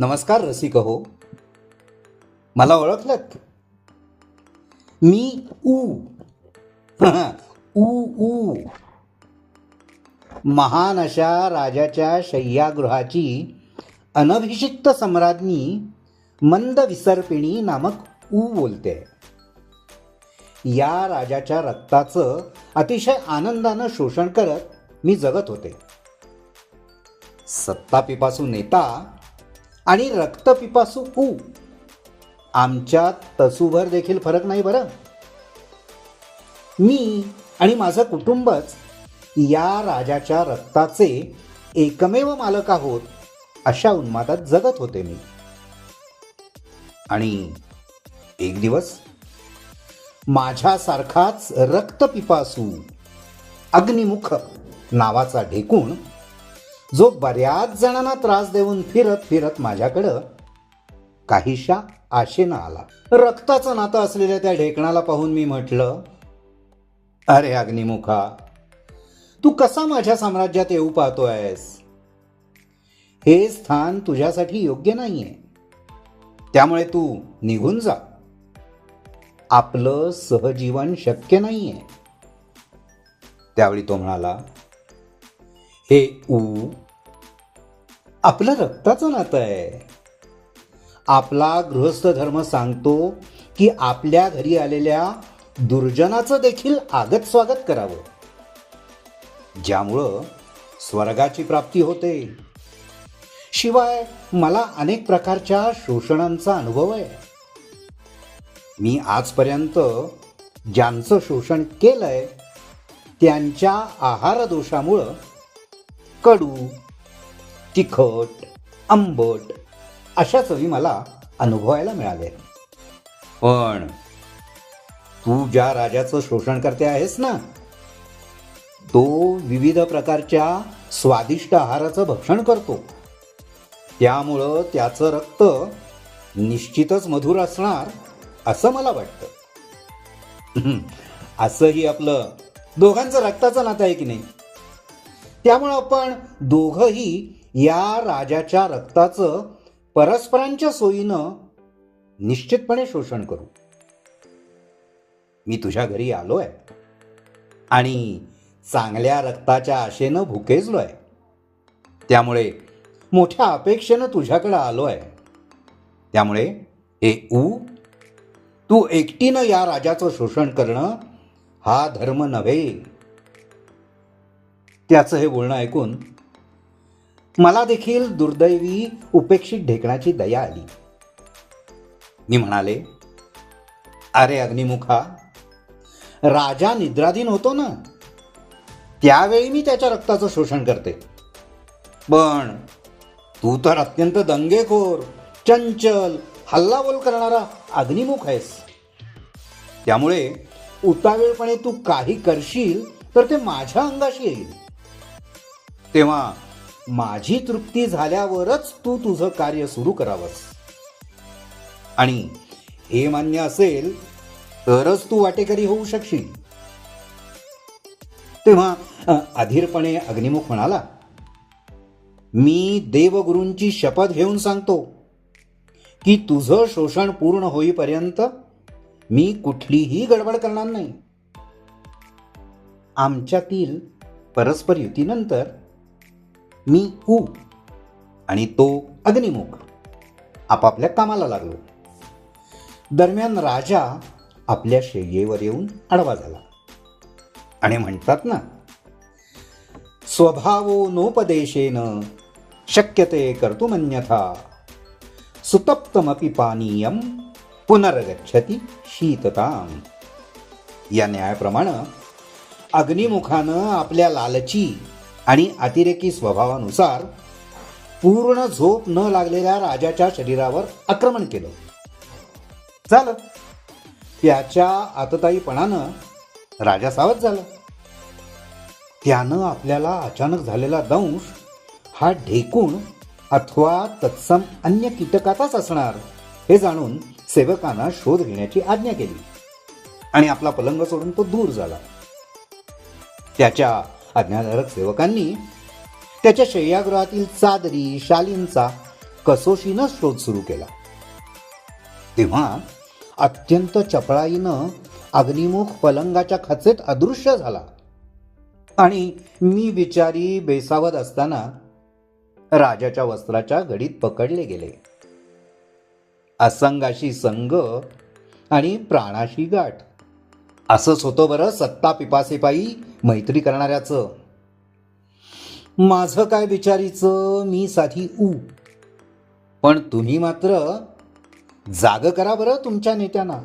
नमस्कार रसिक हो मला ओळखलत? मी ऊ. ऊ ऊ. महान अशा राजाच्या शय्यागृहाची अनभिषिक्त सम्राज्ञी मंद विसर्पिणी नामक ऊ बोलते. या राजाच्या रक्ताचं अतिशय आनंदानं शोषण करत मी जगत होते. सत्तापीपासून नेता आणि रक्तपिपासू ऊ. आमच्यात तसूभर देखील फरक नाही बरं. मी आणि माझं कुटुंबच या राजाच्या रक्ताचे एकमेव मालक आहोत अशा उन्मादात जगत होते मी. आणि एक दिवस माझ्यासारखाच रक्तपिपासू अग्निमुख नावाचा ढेकूण जो बऱ्याच जणांना त्रास देऊन फिरत फिरत माझ्याकडं काहीशा आशेनं आला. रक्ताचं नातं असलेल्या त्या ढेकणाला पाहून मी म्हटलं अरे अग्निमुखा तू कसा माझ्या साम्राज्यात येऊ पाहतोयस? हे स्थान तुझ्यासाठी योग्य नाहीये. त्यामुळे तू निघून जा. आपलं सहजीवन शक्य नाहीये. त्यावेळी तो म्हणाला हे ऊ आपलं रक्ताचं नातं आहे. आपला गृहस्थ धर्म सांगतो की आपल्या घरी आलेल्या दुर्जनाचं देखील आगत स्वागत करावं. ज्यामुळं स्वर्गाची प्राप्ती होते. शिवाय मला अनेक प्रकारच्या शोषणांचा अनुभव आहे. मी आजपर्यंत ज्यांचं शोषण केलंय त्यांच्या आहार दोषामुळं कडू तिखट आंबट अशा चवी मला अनुभवायला मिळाल्या. पण तू ज्या राजाचं शोषण करते आहेस ना तो विविध प्रकारच्या स्वादिष्ट आहाराचं भक्षण करतो. त्यामुळं त्याचं रक्त निश्चितच मधुर असणार असं मला वाटतं. असंही आपलं दोघांचं रक्ताचं नातं आहे की नाही? त्यामुळं आपण दोघंही या राजाच्या रक्ताचं परस्परांच्या सोयीनं निश्चितपणे शोषण करू. मी तुझ्या घरी आलोय आणि चांगल्या रक्ताच्या आशेनं भुकेजलोय. त्यामुळे मोठ्या अपेक्षेनं तुझ्याकडे आलोय. त्यामुळे हे ऊ तू एकटीनं या राजाचं शोषण करणं हा धर्म नव्हे. त्याचं हे बोलणं ऐकून मला देखील दुर्दैवी उपेक्षित ढेकणाची दया आली. मी म्हणाले अरे अग्निमुखा राजा निद्राधीन होतो ना त्यावेळी मी त्याच्या रक्ताचं शोषण करते. पण तू तर अत्यंत दंगेखोर चंचल हल्लाबोल करणारा अग्निमुख आहेस. त्यामुळे उतावीळपणे तू काही करशील तर ते माझ्या अंगाशी येईल. तेव्हा माझी तृप्ती झाल्यावरच तू तुझं कार्य सुरू करावंस. आणि हे मान्य असेल तरच तू वाटेकरी होऊ शकशील. तेव्हा अधीरपणे अग्निमुख म्हणाला मी देवगुरूंची शपथ घेऊन सांगतो की तुझं शोषण पूर्ण होईपर्यंत मी कुठलीही गडबड करणार नाही. आमच्यातील परस्पर युतीनंतर मी हू आणि तो अग्निमुख आपापल्या कामाला लागलो. दरम्यान राजा आपल्या शय्येवर येऊन आडवा झाला. आणि म्हणतात ना स्वभावोनोपदेशेन शक्यते कर्तुमन्यथा सुतप्तमपि पानीयम पुनर्गच्छती शीतताम. या न्यायाप्रमाणे अग्निमुखानं आपल्या लालची आणि अतिरेकी स्वभावानुसार पूर्ण झोप न लागलेल्या राजाच्या शरीरावर आक्रमण केलं. झालं. त्याच्या आतताईपणानं राजा सावध झाला. त्यानं आपल्याला अचानक झालेला दंश हा ढेकूण अथवा तत्सम अन्य कीटकाचाच असणार हे जाणून सेवकांना शोध घेण्याची आज्ञा केली. आणि आपला पलंग सोडून तो दूर झाला. त्याच्या आज्ञाधारक सेवकांनी त्याच्या शय्यागृहातील चादरी शालींचा कसोशीनं शोध सुरू केला. तेव्हा अत्यंत चपळाईनं अग्निमुख पलंगाच्या खचेत अदृश्य झाला. आणि मी विचारी बेसावत असताना राजाच्या वस्त्राच्या घडीत पकडले गेले. असंगाशी संग आणि प्राणाशी गाठ. असंच होतं बरं सत्ता पिपासेपायी मैत्री करणाऱ्याचं. माझं काय विचारीचं मी साधी ऊ. पण तुम्ही मात्र जाग करा बरं तुमच्या नेत्यांना.